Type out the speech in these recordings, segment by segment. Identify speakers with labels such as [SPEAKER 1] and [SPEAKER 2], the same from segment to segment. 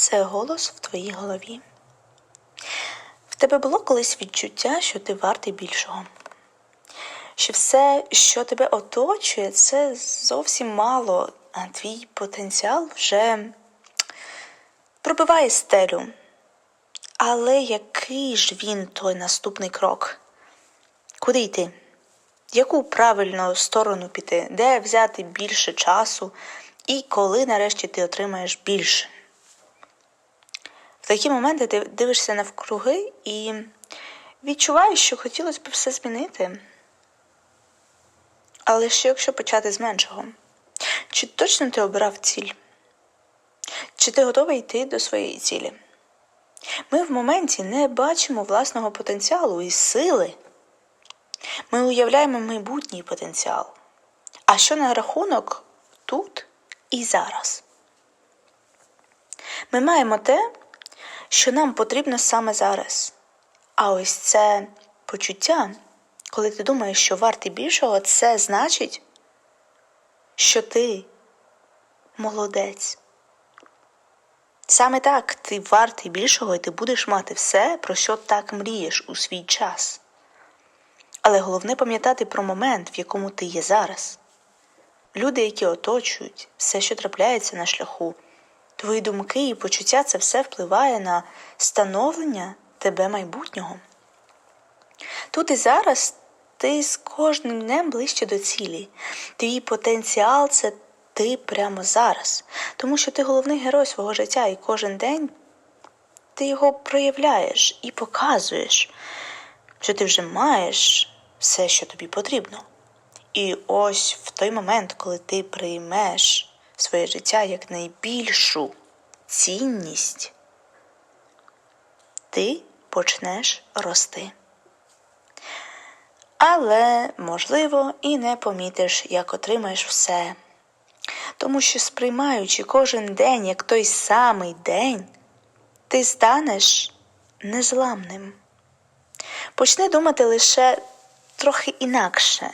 [SPEAKER 1] це голос в твоїй голові. В тебе було колись відчуття, що ти вартий більшого. Що все, що тебе оточує, це зовсім мало, а твій потенціал вже пробиває стелю. Але який ж він той наступний крок? Куди йти? Яку правильну сторону піти? Де взяти більше часу? І коли нарешті ти отримаєш більше? Такі моменти ти дивишся навкруги і відчуваєш, що хотілося б все змінити. Але що якщо почати з меншого? Чи точно ти обирав ціль? Чи ти готовий йти до своєї цілі? Ми в моменті не бачимо власного потенціалу і сили. Ми уявляємо майбутній потенціал. А що на рахунок тут і зараз? Ми маємо те, що нам потрібно саме зараз. А ось це почуття, коли ти думаєш, що вартий більшого, це значить, що ти молодець. Саме так ти вартий більшого, і ти будеш мати все, про що так мрієш у свій час. Але головне пам'ятати про момент, в якому ти є зараз. Люди, які оточують, все, що трапляється на шляху, твої думки і почуття це все впливає на становлення тебе майбутнього. Тут і зараз ти з кожним днем ближче до цілі. Твій потенціал це ти прямо зараз, тому що ти головний герой свого життя, і кожен день ти його проявляєш і показуєш, що ти вже маєш все, що тобі потрібно. І ось в той момент, коли ти приймеш своє життя як найбільшу цінність, ти почнеш рости. Але, можливо, і не помітиш, як отримаєш все. Тому що, сприймаючи кожен день як той самий день, ти станеш незламним. Почни думати лише трохи інакше.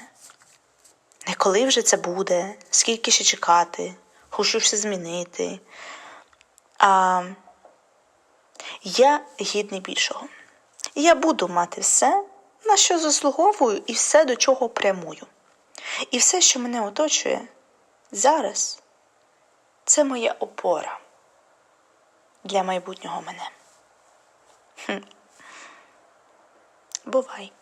[SPEAKER 1] Не коли вже це буде, скільки ще чекати, хочу все змінити. А я гідний більшого. Я буду мати все, на що заслуговую, і все, до чого прямую. І все, що мене оточує, зараз це моя опора для майбутнього мене. Хм. Бувай.